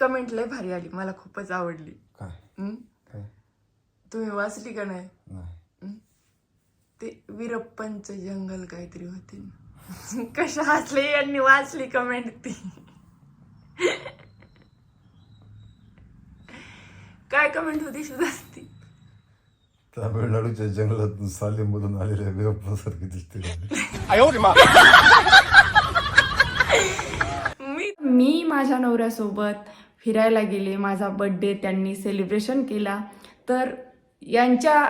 Comment लय भारी आली. मला खूपच आवडली. काय? हं? तुम्ही वाचली का नाही? नाही. ते वीरप्पनचं जंगल काहीतरी होते ना. कशा हसले यांनी वाचली कमेंट ती. काय कमेंट होती सुधास्ती तामिळनाडूच्या जंगलातून सालीमधून आलेल्या वीरप्पासारखे दिसते मी मी माझ्या नवऱ्यासोबत फिरायला गेले माझा बड्डे त्यांनी सेलिब्रेशन केला. तर यांच्या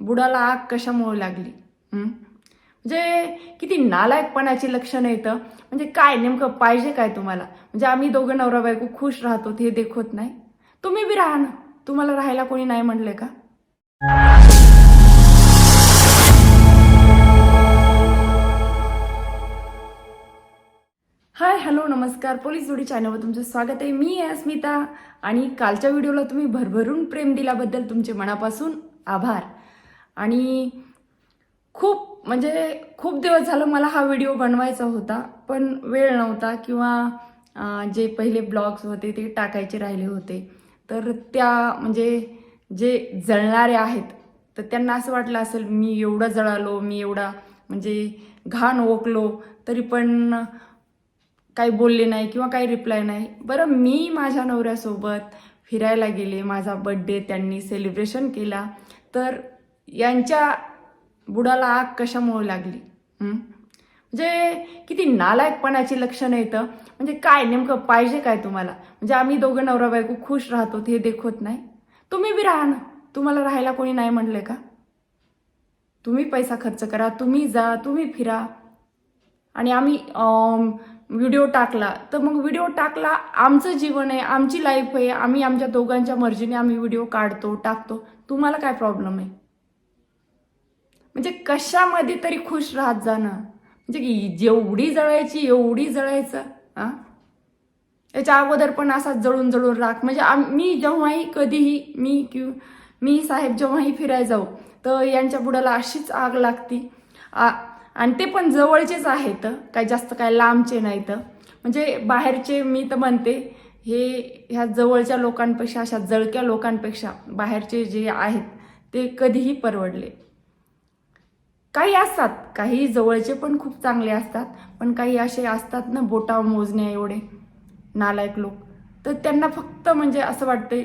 बुडाला आग कशामुळे लागली? म्हणजे किती नालायकपणाची लक्षणं येतं. म्हणजे काय नेमकं पाहिजे काय तुम्हाला? म्हणजे आम्ही दोघं नवरा बायको खुश राहतो हे देखवत नाही. तुम्ही बी राहा ना. तुम्हाला राहायला कोणी नाही म्हणले का? हाय हॅलो नमस्कार. पोलीस जोडी चॅनलवर तुमचं स्वागत आहे. मी आहे अस्मिता आणि कालच्या व्हिडिओला तुम्ही भरभरून प्रेम दिल्याबद्दल तुमचे मनापासून आभार. आणि खूप म्हणजे खूप दिवस झालं मला हा व्हिडिओ बनवायचा होता पण वेळ नव्हता किंवा जे पहिले ब्लॉग्स होते ते टाकायचे राहिले होते. तर त्या म्हणजे जे जळणारे आहेत तर त्यांना असं वाटलं असेल मी एवढं जळालो मी एवढा म्हणजे घाण ओकलो तरी पण काही बोलले नाही किंवा काही रिप्लाय नाही. बरं मी माझ्या नवऱ्यासोबत फिरायला गेले माझा बड्डे त्यांनी सेलिब्रेशन केला तर यांच्या बुडाला आग कशामुळे लागली? म्हणजे किती नालायकपणाची लक्षणं येतं. म्हणजे काय नेमकं पाहिजे काय तुम्हाला? म्हणजे आम्ही दोघं नवरा बायको खुश राहतो हे देखवत नाही. तुम्ही बी राहा ना. तुम्हाला राहायला कोणी नाही म्हणलंय का? तुम्ही पैसा खर्च करा तुम्ही जा तुम्ही फिरा. आणि आम्ही व्हिडिओ टाकला तर मग व्हिडिओ टाकला आमचं जीवन आहे आमची लाईफ आहे आम्ही आमच्या दोघांच्या मर्जीने आम्ही व्हिडिओ काढतो टाकतो. तुम्हाला काय प्रॉब्लेम आहे? म्हणजे कशामध्ये तरी खुश राहत जाणं. म्हणजे की जेवढी जळायची एवढी जळायचं हां? याच्या अगोदर पण असाच जळून जळून राख म्हणजे आम- मी जेव्हाही कधीही मी किंवा मी साहेब जेव्हाही फिरायला जाऊ तर यांच्या बुडाला अशीच आग लागती. आ- आणि ते पण जवळचेच आहेत काय जास्त काय लांबचे नाहीत. म्हणजे बाहेरचे मी तर म्हणते हे ह्या जवळच्या लोकांपेक्षा अशा जळक्या लोकांपेक्षा बाहेरचे जे आहेत ते कधीही परवडले. काही असतात काही जवळचे पण खूप चांगले असतात पण काही असे असतात ना बोटा मोजण्या एवढे नालायक लोक. तर त्यांना फक्त म्हणजे असं वाटतंय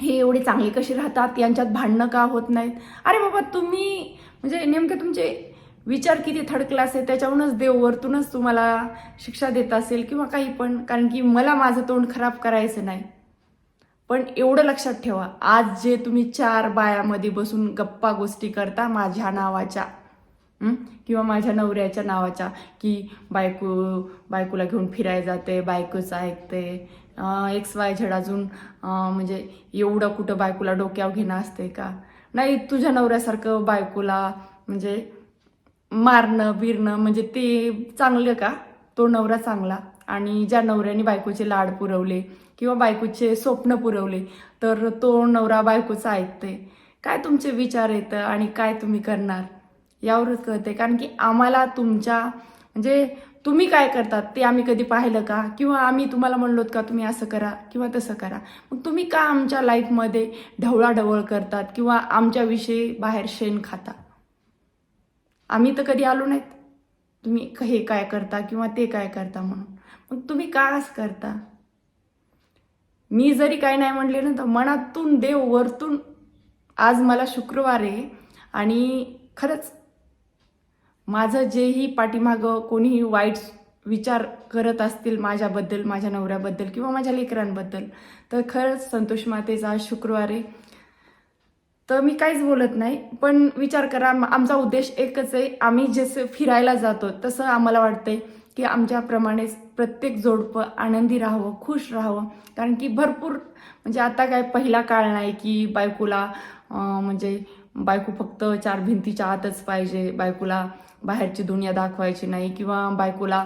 हे एवढे चांगले कसे राहतात यांच्यात भांडणं का होत नाहीत? अरे बाबा तुम्ही म्हणजे नेमके तुमचे विचार किती थर्ड क्लास आहे त्याच्यावरूनच देव वरतूनच तुम्हाला शिक्षा देत असेल किंवा काही पण कारण की मला माझं तोंड खराब करायचं नाही. पण एवढं लक्षात ठेवा आज जे तुम्ही चार बायामध्ये बसून गप्पा गोष्टी करता माझ्या नावाच्या किंवा माझ्या नवऱ्याच्या नावाच्या की बायको बायकोला घेऊन फिरायला जाते बायकोचं ऐकते एक्स वाय झेड अजून म्हणजे एवढं कुठं बायकोला डोक्यावर घेणं असते का? नाही तुझ्या नवऱ्यासारखं बायकोला म्हणजे मारणं बिरणं म्हणजे ते चांगलं का? तो नवरा चांगला. आणि ज्या नवऱ्याने बायकोचे लाड पुरवले किंवा बायकोचे स्वप्न पुरवले तर तो नवरा बायकोचा ऐकते काय तुमचे विचार येतं आणि काय तुम्ही करणार? यावरच कळते कारण की आम्हाला तुमच्या म्हणजे तुम्ही काय करतात ते आम्ही कधी पाहिलं का? किंवा आम्ही तुम्हाला म्हणलोत का तुम्ही असं करा किंवा तसं करा. मग तुम्ही का आमच्या लाईफमध्ये ढवळाढवळ करतात किंवा आमच्याविषयी बाहेर शेण खाता? आम्ही तर कधी आलो नाहीत. तुम्ही हे काय करता किंवा ते काय करता म्हणून. मग तुम्ही का असं करता. मी जरी काय नाही म्हणले ना तर मनातून देव वरतून आज मला शुक्रवार आहे आणि खरंच माझं जेही पाठीमागं कोणीही वाईट विचार करत असतील माझ्याबद्दल माझ्या नवऱ्याबद्दल किंवा माझ्या लेकरांबद्दल तर खरंच संतोष मातेचा आज शुक्रवार आहे. तर मी काहीच बोलत नाही. पण विचार करा आमचा उद्देश एकच आहे. आम्ही जसं फिरायला जातो तसं आम्हाला वाटतंय की आमच्याप्रमाणेच प्रत्येक जोडपं आनंदी राहावं खुश राहावं. कारण की भरपूर म्हणजे आता काय पहिला काळ नाही की बायकोला म्हणजे बायको फक्त चार भिंतीच्या आतच पाहिजे बायकोला बाहेरची दुनिया दाखवायची नाही किंवा बायकोला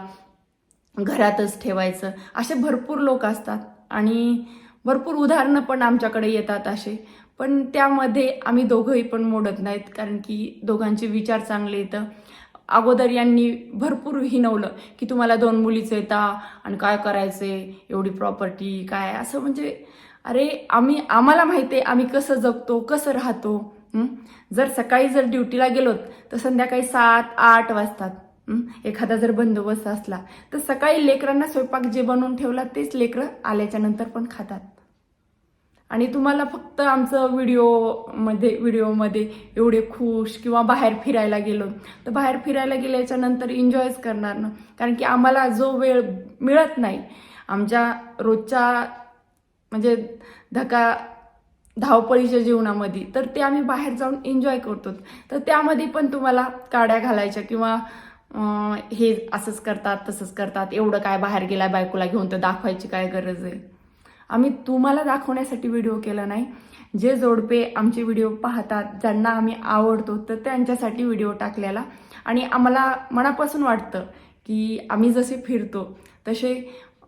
घरातच ठेवायचं. असे भरपूर लोक असतात आणि भरपूर उदाहरणं पण आमच्याकडे येतात असे. पण त्यामध्ये आम्ही दोघंही पण मोडत नाहीत कारण की दोघांचे विचार चांगले येतं अगोदर यांनी भरपूर हिनवलं की तुम्हाला दोन मुलीचं येता आणि काय करायचंय एवढी प्रॉपर्टी काय? असं म्हणजे अरे आम्ही आम्हाला माहिती आहे आम्ही कसं जगतो कसं राहतो. जर सकाळी जर ड्युटीला गेलोत तर संध्याकाळी सात आठ वाजतात. एखादा जर बंदोबस्त असला तर सकाळी लेकरांना स्वयंपाक जे बनवून ठेवला तेच लेकरं आल्याच्यानंतर पण खातात. आणि तुम्हाला फक्त आमचं व्हिडिओमध्ये व्हिडिओमध्ये एवढे खुश किंवा बाहेर फिरायला गेलो तर बाहेर फिरायला गेल्याच्यानंतर एन्जॉयच करणार ना? कारण की आम्हाला जो वेळ मिळत नाही आमच्या रोजच्या म्हणजे धका धावपळीच्या जीवनामध्ये तर ते आम्ही बाहेर जाऊन एन्जॉय करतो. तर त्यामध्ये पण तुम्हाला काड्या घालायच्या किंवा हे असंच करतात तसंच करतात एवढं काय बाहेर गेलाय बायकोला घेऊन तर दाखवायची काय गरज आहे? आम्ही तुम्हाला दाखवण्यासाठी व्हिडिओ केला नाही. जे जोडपे आमचे व्हिडिओ पाहतात ज्यांना आम्ही आवडतो तर त्यांच्यासाठी व्हिडिओ टाकलेला. आणि आम्हाला मनापासून वाटतं की आम्ही जसे फिरतो तसे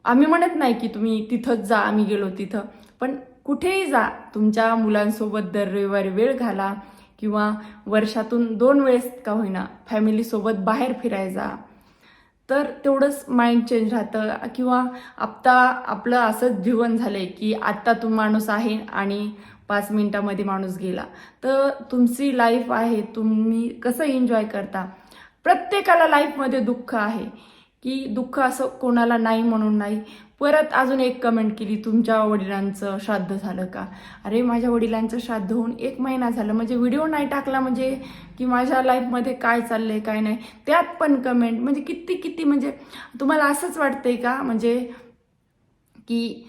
आम्ही म्हणत नाही की तुम्ही तिथंच जा आम्ही गेलो तिथं. पण कुठेही जा तुमच्या मुलांसोबत दर रविवारी वेळ घाला किंवा वर्षातून दोन वेळेस का होईना फॅमिलीसोबत बाहेर फिरायचा तर तेवढंच माइंड चेंज राहतं. किंवा आत्ता आपलं असंच जीवन झालं आहे की आत्ता तू माणूस आहे आणि पाच मिनटामध्ये माणूस गेला. तर तुमची लाईफ आहे तुम्ही कसं एन्जॉय करता? प्रत्येकाला लाईफमध्ये दुःख आहे. की दुःख असं कोणाला नाही म्हणून नाही. परत अजून एक कमेंट केली तुमच्या वडिलांचं श्राद्ध झालं का? अरे माझ्या वडिलांचं श्राद्ध होऊन एक महिना झालं. म्हणजे व्हिडिओ नाही टाकला म्हणजे की माझ्या लाईफमध्ये काय चाललंय काय नाही. त्यात पण कमेंट म्हणजे किती किती म्हणजे तुम्हाला असंच वाटतंय का? म्हणजे की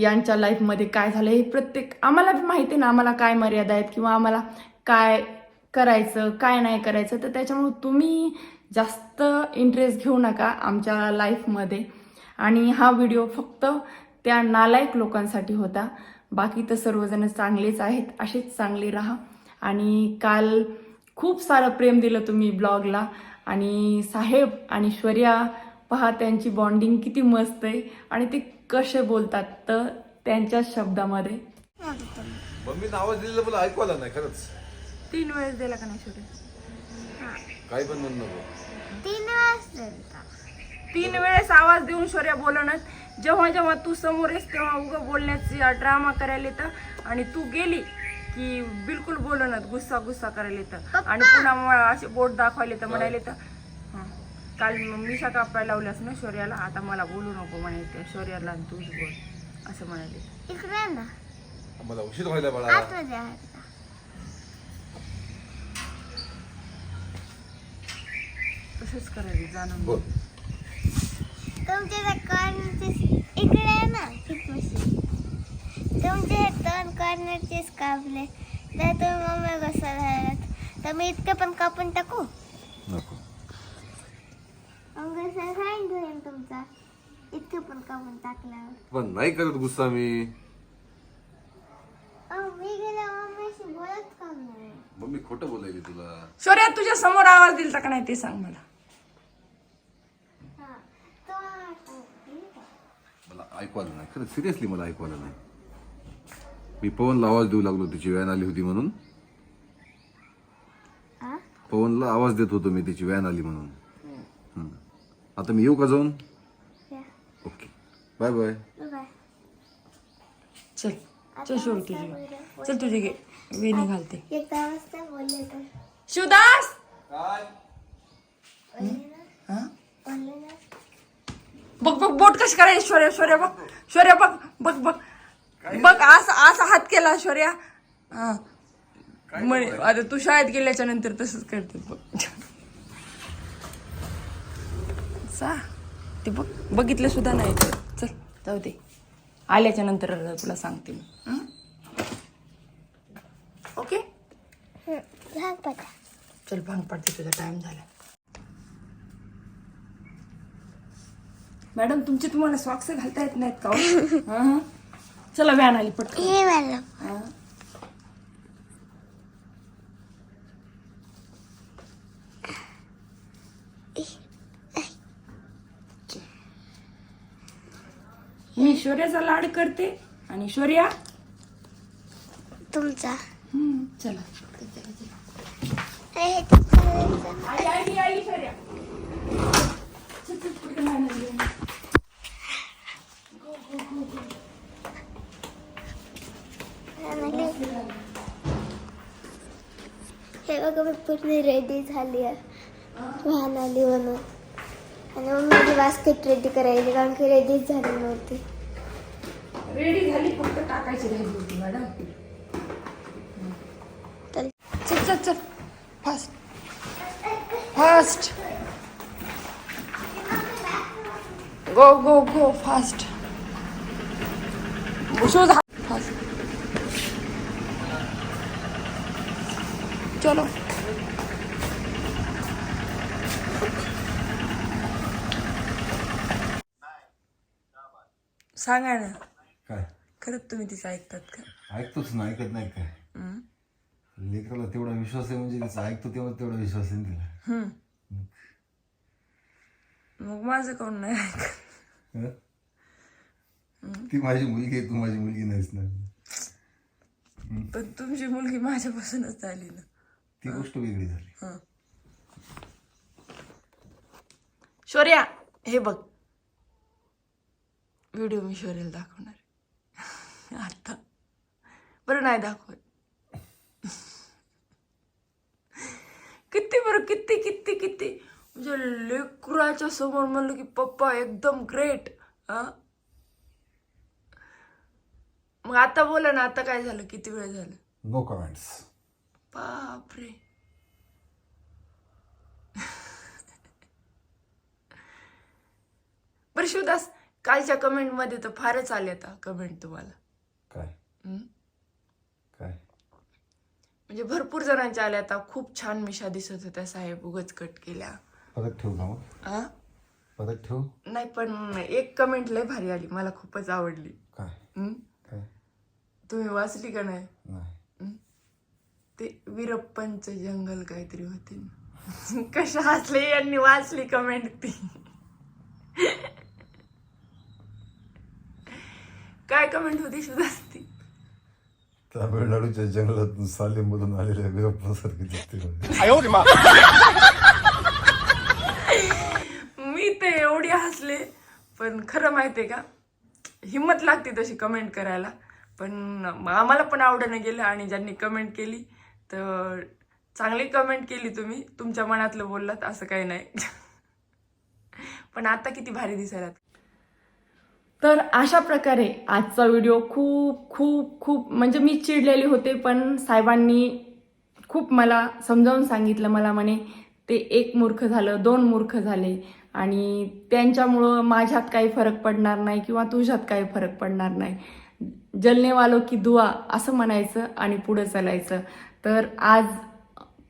यांच्या लाईफमध्ये काय झालं हे प्रत्येक आम्हाला माहिती आहे ना आम्हाला काय मर्यादा आहेत किंवा आम्हाला काय करायचं काय नाही करायचं. तर त्याच्यामुळे तुम्ही जास्त इंटरेस्ट घेऊ नका आमच्या लाईफमध्ये आणि हा व्हिडिओ फक्त त्या नालायक लोकांसाठी होता. बाकी तर सर्वजण चांगलेच आहेत. असेच चांगले राहा. आणि काल खूप सारं प्रेम दिलं तुम्ही ब्लॉगला. आणि साहेब आणि श्वर्या पहा त्यांची बॉन्डिंग किती मस्त आहे. आणि ते कसे बोलतात तर त्यांच्या शब्दामध्ये. मम्मीनं आवाज दिलेला मला ऐकू आला नाही खरंच. तीन वेळेस दिला का नाही शौर्य काही पण म्हणू नको. तीन वेळास तीन वेळेस आवाज देऊन शौर्या बोलणं. जेव्हा जेव्हा तू समोर येस तेव्हा उगं बोलण्याची ड्रामा करायला येतं. आणि तू गेली की बिलकुल बोलणं गुस्सा गुस्सा करायला येतं. आणि पुन्हा मला असे बोट दाखवायला येतं म्हणायला येतं. हं. काल मिशा कापायला लावल्यास ना शौर्याला आता मला बोलू नको म्हणायचं शौर्याला आणि तूच बोल असं म्हणाले इकडे ना. मला उशीर व्हायला बाळा. आतमध्ये आहे का? तसंच करायला जाणून बोल. तुमचे कॉर्नरचे इकडे आहे ना तुमचे दोन कॉर्नरचेच कापले. तर तुम्ही मम्मी कसं राहिलात तर मी इतके पण कापून टाकू? नको. मग कसं तुमचा. इतके पण कापून टाकल्यावर. पण नाही करत गुस्सा मी. अहो मी गेल्या मम्मीशी बोलत का नाही? मम्मी खोटं बोलायली तुला. शौर्या तुझ्या समोर आवाज दिलता का नाही ते सांग मला हा तो आठवते का? मला ऐकू आलं नाही. खरं सिरियसली मला ऐकू आलं नाही. मी पवनला आवाज देऊ लागलो तिची व्हॅन आली होती म्हणून? पवनला आवाज देत होतो मी तिची व्हॅन आली म्हणून. आता मी येऊ का जाऊन? या. ओके. Bye bye. चल चल शोर तुझी. चल तुझी घे. वेणी घालते. एकदा वाजता बोलले तर. शिवदास हा? बोलले ना? बघ बघ बोट कशी करायची? शौर्या शौर्या बघ शौर्या बघ बघ बघ. बघ असा असा हात केला शौर्या. हा. म्हणे आता तू शाळेत गेल्याच्यानंतर तसंच करते बघ. सा ते बघ बघितलं सुद्धा नाही तर. चल जाऊ दे. आल्याच्यानंतर तुला सांगते मी. हं? ओके? चल भांग पडते तुझा टाइम झाला. मॅडम तुमचे तुम्हाला सॉक्स घालता येत नाहीत का हो? चला व्हॅन आली पटकन. हे हं? मी शौर्याचा लाड करते आणि शौर्या? तुमचा. चला. आणि. आई आई आई शर्या चल, चल, पटकन बाहेर ये. आणि हे बघा मी पूर्ण रेडी झाली आहे. वाहन आली म्हणून. आणि मग माझी बास्केट रेडी करायची कारण की रेडीच झाली नव्हती. रेडी झाली फक्त टाकायची राहिली होती मॅडम चल. चल चल fast fast go go go fast शोध फास्ट चलो. सांगा ना. काय? खरंच तुम्ही तिचं ऐकतात का? ऐकतोच ना ऐकत नाही काय? लेकराला तेवढा विश्वास आहे म्हणजे तिचा ऐकतो तेव्हा तेवढा विश्वास आहे ना तिला. मग? माझं कोण नाही ऐकत? हं? ती माझी मुलगी आहे तू माझी मुलगी नाहीस ना. पण तुमची मुलगी माझ्यापासूनच झाली ना. ती गोष्ट वेगळी झाली. शौर्या हे बघ. व्हिडिओ मी शौर्याला दाखवणार. आता. बरं नाही दाखवत. किती बरं किती किती किती? म्हणजे लेकराच्या समोर म्हणलं की पप्पा एकदम ग्रेट मग आता बोला ना आता काय झालं? किती वेळ झालं? नो कमेंट्स बापरे. बरं शिवदास कालच्या कमेंटमध्ये तर फारच आले आता कमेंट तुम्हाला. काय? हम्म? काय? म्हणजे भरपूर जणांच्या आल्या आता खूप छान मिशा दिसत होत्या साहेब उगच कट केल्या. परत ठेवू का मग? आ? परत ठेवू? नाही पण एक कमेंट लय भारी आली मला खूपच आवडली. काय? हम्म? काय? तुम्ही वाचली का नाही? नाही. ते वीरप्पनचं जंगल काहीतरी होते. ना. कशा हसले यांनी वाचली कमेंट ती. काय कमेंट होती सुद्धा ती तामिळनाडूच्या जंगलातून सालीमधून आलेल्या वीरप्पासारखी दिसते म्हणजे मी. ते एवढी हसले पण खरं माहितीये का हिंमत लागते तशी कमेंट करायला. पण आम्हाला पण आवडणं गेलं आणि ज्यांनी कमेंट केली तर चांगली कमेंट केली तुम्ही. तुमच्या मनातलं बोललात असं काही नाही. पण आता किती भारी दिसायला तर अशा प्रकारे आजचा व्हिडिओ खूप खूप खूप म्हणजे मी चिडलेले होते पण साहेबांनी खूप मला समजावून सांगितलं मला म्हणे ते एक मूर्ख झालं दोन मूर्ख झाले आणि त्यांच्यामुळं माझ्यात काही फरक पडणार नाही किंवा तुझ्यात काही फरक पडणार नाही. जलनेवालो की दुआ असं म्हणायचं आणि पुढं चालायचं. तर आज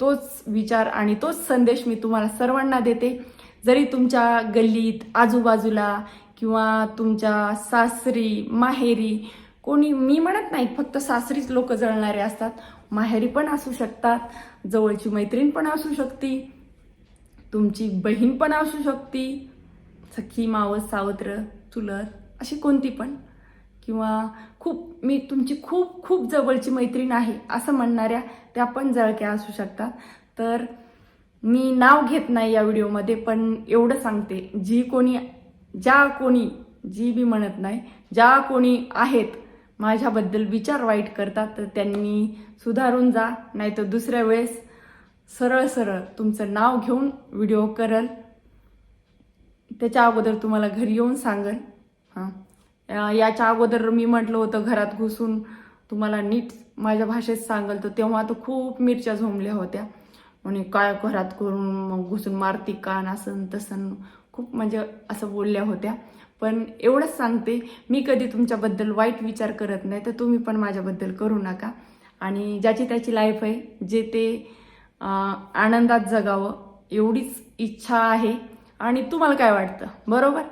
तोच विचार आणि तोच संदेश मी तुम्हाला सर्वांना देते. जरी तुमच्या गल्लीत आजूबाजूला किंवा तुमच्या सासरी माहेरी कोणी मी म्हणत नाही फक्त सासरीच लोक जळणारे असतात. माहेरी पण असू शकतात जवळची मैत्रीण पण असू शकते तुमची बहीण पण असू शकते सखी मावस सावत्र चुलत अशी कोणती पण. किंवा खूप मी तुमची खूप खूप जवळची मैत्रीण आहे असं म्हणणाऱ्या त्या पण जळक्या असू शकतात. तर मी नाव घेत नाही या व्हिडिओमध्ये पण एवढं सांगते जी कोणी ज्या कोणी जी बी म्हणत नाही ज्या कोणी आहेत माझ्याबद्दल विचार वाईट करतात तर त्यांनी सुधारून जा. नाही तर दुसऱ्या वेळेस सरळ सरळ तुमचं नाव घेऊन व्हिडिओ करल. त्याच्या अगोदर तुम्हाला घरी येऊन सांगल. हां. याच्या अगोदर मी म्हटलं होतं घरात घुसून तुम्हाला नीट माझ्या भाषेत सांगल तर तेव्हा तर खूप मिरच्या झोंबल्या होत्या. म्हणे काय घरात करून मग घुसून मारती कान असं तसं. खूप म्हणजे असं बोलल्या होत्या. पण एवढंच सांगते मी कधी तुमच्याबद्दल वाईट विचार करत नाही तर तुम्ही पण माझ्याबद्दल करू नका. आणि ज्याची त्याची लाईफ आहे जे ते आनंदात जगावं एवढीच इच्छा आहे. आणि तुम्हाला काय वाटतं? बरोबर?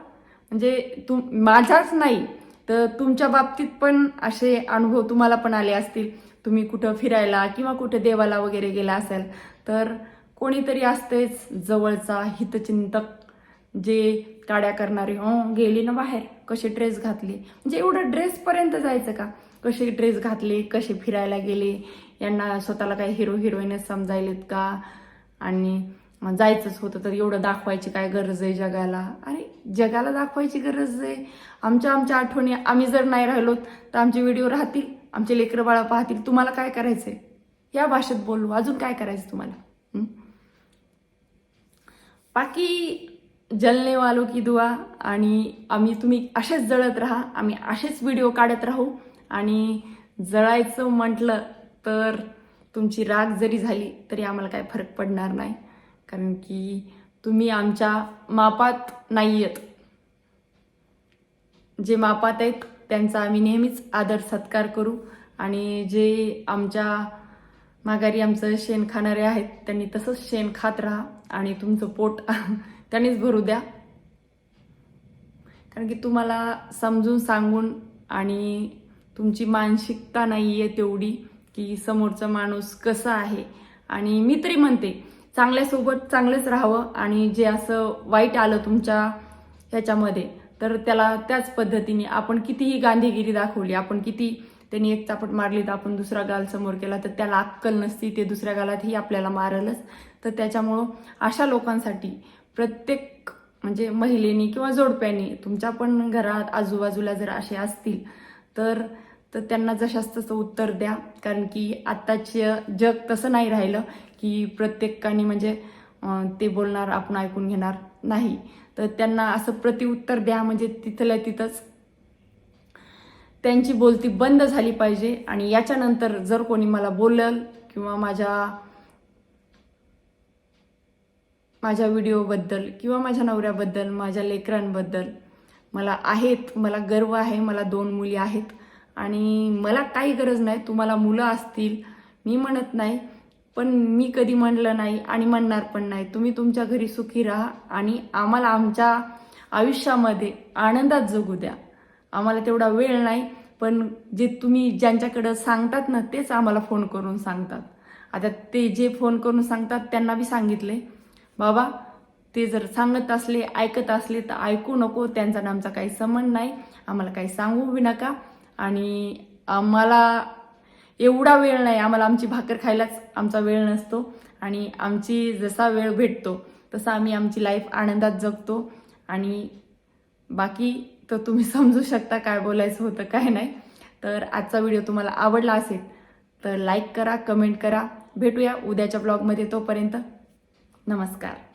म्हणजे तुम माझाच नाही तर तुमच्या बाबतीत पण असे अनुभव तुम्हाला पण आले असतील. तुम्ही कुठं फिरायला किंवा कुठं देवाला वगैरे गेला असाल तर कोणीतरी असतेच जवळचा हितचिंतक जे काड्या करणारे हो गेली ना बाहेर कसे ड्रेस घातले? म्हणजे एवढं ड्रेसपर्यंत जायचं का? कसे ड्रेस घातले कसे फिरायला गेले? यांना स्वतःला काही हिरो हिरोईनच समजायलेत का? आणि जायचंच होतं तर एवढं दाखवायची काय गरज आहे जगाला? अरे जगाला दाखवायची गरज आहे. आमच्या आमच्या आठवणी आम्ही जर नाही राहिलो तर आमचे व्हिडिओ राहतील आमचे लेकरं बाळा पाहतील. तुम्हाला काय करायचंय? या भाषेत बोलू. अजून काय करायचं तुम्हाला? बाकी जलने वालो की दुआ आणि आम्ही तुम्ही असेच जळत राहा आम्ही असेच व्हिडिओ काढत राहू. आणि जळायचं म्हटलं तर तुमची राग जरी झाली तरी आम्हाला काय फरक पडणार नाही. कारण की तुम्ही आमच्या मापात नाही आहेत जे मापात आहेत त्यांचा आम्ही नेहमीच आदर सत्कार करू. आणि जे आमच्या माघारी आमचं शेण खाणारे आहेत त्यांनी तसंच शेण खात राहा आणि तुमचं पोट त्यांनीच भरू द्या. कारण की तुम्हाला समजून सांगून आणि तुमची मानसिकता नाही आहे तेवढी की समोरचा माणूस कसा आहे. आणि मी तरी म्हणते चांगल्यासोबत चांगलंच राहावं आणि जे असं वाईट आलं तुमच्या ह्याच्यामध्ये तर त्याला त्याच पद्धतीने आपण कितीही गांधीगिरी दाखवली आपण किती त्यांनी एक चापट मारली तर आपण दुसरा गाल समोर केला तर त्याला अक्कल नसती ते दुसऱ्या गालातही आपल्याला मारलंच. तर त्याच्यामुळं अशा लोकांसाठी प्रत्येक म्हणजे महिलेनी किंवा जोडप्यानी तुमच्या पण घरात आजूबाजूला जर असे असतील तर तर त्यांना जशाच तसं उत्तर द्या. कारण की आत्ताचे जग तसं नाही राहिलं की प्रत्येकाने म्हणजे ते बोलणार आपण ऐकून घेणार नाही. तर त्यांना असं प्रतिउत्तर द्या म्हणजे तिथल्या तिथंच. त्यांची बोलती बंद झाली पाहिजे आणि याच्यानंतर जर कोणी मला बोलल किंवा माझ्या माझ्या व्हिडिओबद्दल किंवा माझ्या नवऱ्याबद्दल माझ्या लेकरांबद्दल. मला आहेत मला गर्व आहे मला दोन मुली आहेत. आणि मला काही गरज नाही तुम्हाला मुलं असतील मी म्हणत नाही. पण मी कधी म्हणलं नाही आणि म्हणणार पण नाही. तुम्ही तुमच्या घरी सुखी राहा आणि आम्हाला आमच्या आयुष्यामध्ये आनंदात जगू द्या. आम्हाला तेवढा वेळ नाही पण जे तुम्ही ज्यांच्याकडं सांगतात ना तेच आम्हाला फोन करून सांगतात. आता ते जे फोन करून सांगतात त्यांना बी सांगितले बाबा ते जर सांगत असले ऐकत असले तर ऐकू नको. त्यांचा आणि आमचा काही संबंध नाही. आम्हाला काही सांगू बी नका. आणि आम्हाला एवढा वेळ नाही. आम्हाला आमची भाकर खायलाच आमचा वेळ नसतो. आणि आमची जसा वेळ भेटतो तसा आम्ही आमची लाईफ आनंदात जगतो. आणि बाकी तर तुम्ही समजू शकता काय बोलायचं होतं काय नाही. तर आजचा व्हिडिओ तुम्हाला आवडला असेल तर लाईक करा कमेंट करा. भेटूया उद्याच्या ब्लॉगमध्ये तोपर्यंत. नमस्कार.